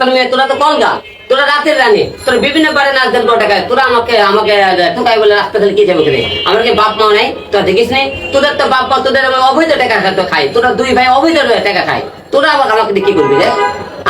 রাস্তার মেয়ে, তোরা তো কলগা তোরা রাতের রানী। তোরা বিভিন্ন বারে নাচ টাকায় তোরা আমাকে আমাকে বলে রাস্তা কি আমার কি বাপ মাও নাই? তোরা দেখিস তোদের তো বাপ মা তোদের অবৈধ টাকা খাই তোরা দুই ভাই অবৈধ টাকা খাই তোরা আমাকে আমাকে কি করবি রে?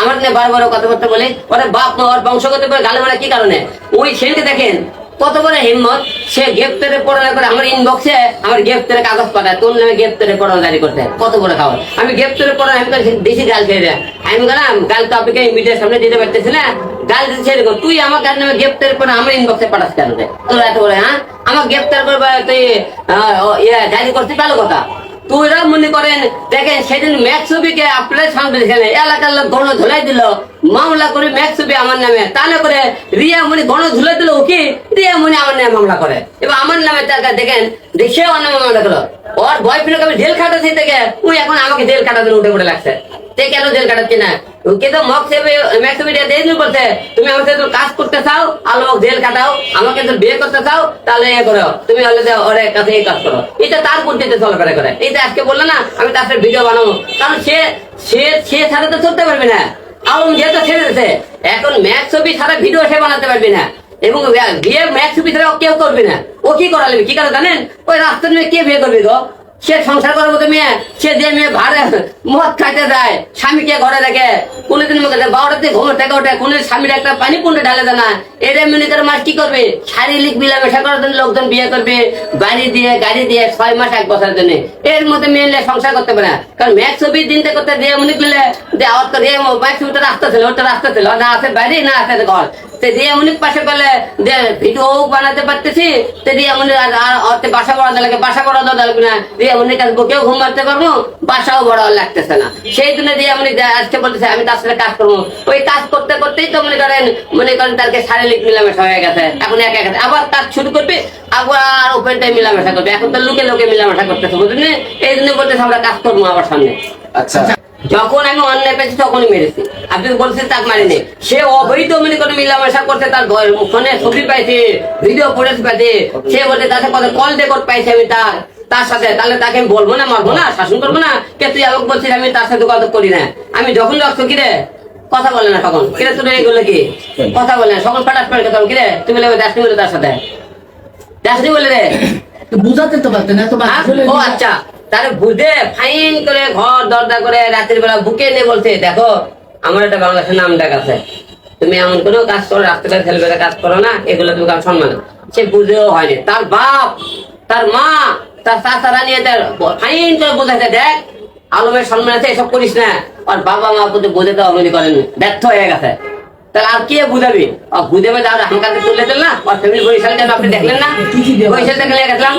আমার নিয়ে বারবার কথাবার্তা বলে, ওরা বাপ মা, ওর বংশগত গালে মারা কি কারণে? ওই ছেলেকে দেখেন কত বড় হিম্মত? সে গ্রেপ্তারে পড়ানো করে আমার ইনবক্সে আমার গ্রেপ্তারে কাগজ পাঠায়। তোর নামে গ্রেপ্তারে পড়ানো জারি করতে। কত বড় খাবার আমি গ্রেপ্তারে পড়ানো আমি দেশি বেশি গাল খেয়ে আমি গেলাম গাল তো আপনাকে মিডিয়ার সামনে দিতে পারতেছি না। গাল দিচ্ছে এরকম তুই আমার গাল নামে গ্রেপ্তারে পড়ে আমার ইনবক্সে পাঠাস কেন তোর এত বড় হ্যাঁ? আমার গ্রেপ্তার করবে তুই ইয়ে জারি করতে ভালো কথা। তোরা মনে করেন, দেখেন সেদিন আপনার সামনে এলাকার লোক গণ ধুলাই দিল, মামলা করে ম্যাক্সবি আমার নামে তা না করে রিয়া মনি গণ ধুলাই দিল ওকে রিয়া মনি আমার নামে মামলা করে। এবার আমার নামে তাকে দেখেন, দেখে আমার নামে মামলা করল। ওর বয়ফ্রেন্ড আমি জেল খাটাচ্ছি থেকে ওই এখন আমাকে জেল খাটাতে উঠে পড়ে লাগছে। তে কেন জেল কাটাচ্ছি না? ওকে তো মক সেবে বলছে, তুমি আমার সাথে কাজ করতে চাও জেল কাটাও, আমাকে তো বিয়ে করতে চাও, তাহলে এ করো, তুমি হলে ওর কাছে এই কাজ করো। এটা তার বুদ্ধিতে করে। আজকে বলল না, আমি তার সাথে ভিডিও বানাবো। কারণ সে সে সে ছাড়া তো চলতে পারবে না। আলম ছেড়ে এখন ম্যাক্স ছবি ছাড়া ভিডিও সে বানাতে পারবে না। এবং বিয়ে ম্যাক্স ছবি ছাড়া কেউ করবে না। ও কি করালে? কি করে জানেন? ওই রাস্তার মেয়ে কে বিয়ে করবে গো? সে সংসার করার মতো মেয়ে, সে যে মেয়ে ভাড়া মদ খাইতে যায়, স্বামীকে ঘরে রেখে, কোনোদিন মুখে বারোটাতে ঘুমে থেকে ওঠে কোনো স্বামীর একটা পানি পুন্ডে ঢালে দেয় না। এরা মনে করে মাস কি করবে? শারীরিক মিলামেশা করার জন্য লোকজন বিয়ে করবে, বাড়ি দিয়ে, গাড়ি দিয়ে, ছয় মাস, এক বছরের জন্য। এর মধ্যে মেয়ে সংসার করতে পারে না। কারণ ম্যাচ ছবি দিনতে করতে দিয়ে মনে করলে যে তো রে ম্যাচ রাস্তা ছিল, ওটা রাস্তা ছিল, না আছে বাড়ি, না আছে ঘর। আমি তার সাথে কাজ করব। ওই কাজ করতে করতেই তো মনে করেন মনে করেন তারকে শারীরিক মিলামেশা হয়ে গেছে। এখন একা একা আবার কাজ শুরু করবে, আবার ওপেনটাই মিলামেশা করবে। এখন তো লোকে লোকে মিলামেশা করতেছে, বুঝলেন? এই জন্য বলতেছে, আমরা কাজ করব আবার সামনে। আচ্ছা। যখন আমি অন্যায় পেয়েছি তখনই মেরেছি। আপনি বলছেন তাক মারিনি সে অবৈধ মনে করে মিলামেশা করছে তার ঘর ফোনে ছবি পাইছে ভিডিও ফুটেজ পাইছে। সে বলছে তার সাথে কল রেকর্ড পাইছে আমি তার তার সাথে। তাহলে তাকে আমি বলব না মারবো না শাসন করব না? কে তুই আমাকে বলছিস আমি তার সাথে কথা করি না। আমি যখন রক্ত কিরে কথা বলে না তখন। কিরে তোর এইগুলো কি? কথা বলে না। সকল ফাটাস পাড়ে কথা কিরে তুমি বলে দাসনি বলে তার সাথে। দাসনি বলে রে। বুঝাতে তো পারতেন হ্যাঁ? ও আচ্ছা। তারে বুঝে ফাইন করে ঘর দরজা করে রাতের বেলা বুকে নিয়ে বলছে দেখো আমার একটা বাংলাদেশের নাম ডাক আছে। তুমি এমন কোনো কাজ করো রাস্তাঘাট ছেলেবেলা কাজ করো না এগুলো তুমি কাজ সম্মান সে বুঝেও হয়নি। তার বাপ তার মা তার চাচারা নিয়ে তার ফাইন করে বোঝাতে দেখ আলমের সম্মান আছে এসব করিস না। আর বাবা মা প্রতি বুঝে দেওয়া মনে করেন ব্যর্থ হয়ে গেছে। তাহলে আর কে বুঝাবি? আর বুঝাবে তাহলে হামকাতে তুলে দিল না? আর ফ্যামিলি বরিশাল আপনি দেখলেন না? বরিশাল দেখলে গেছিলাম।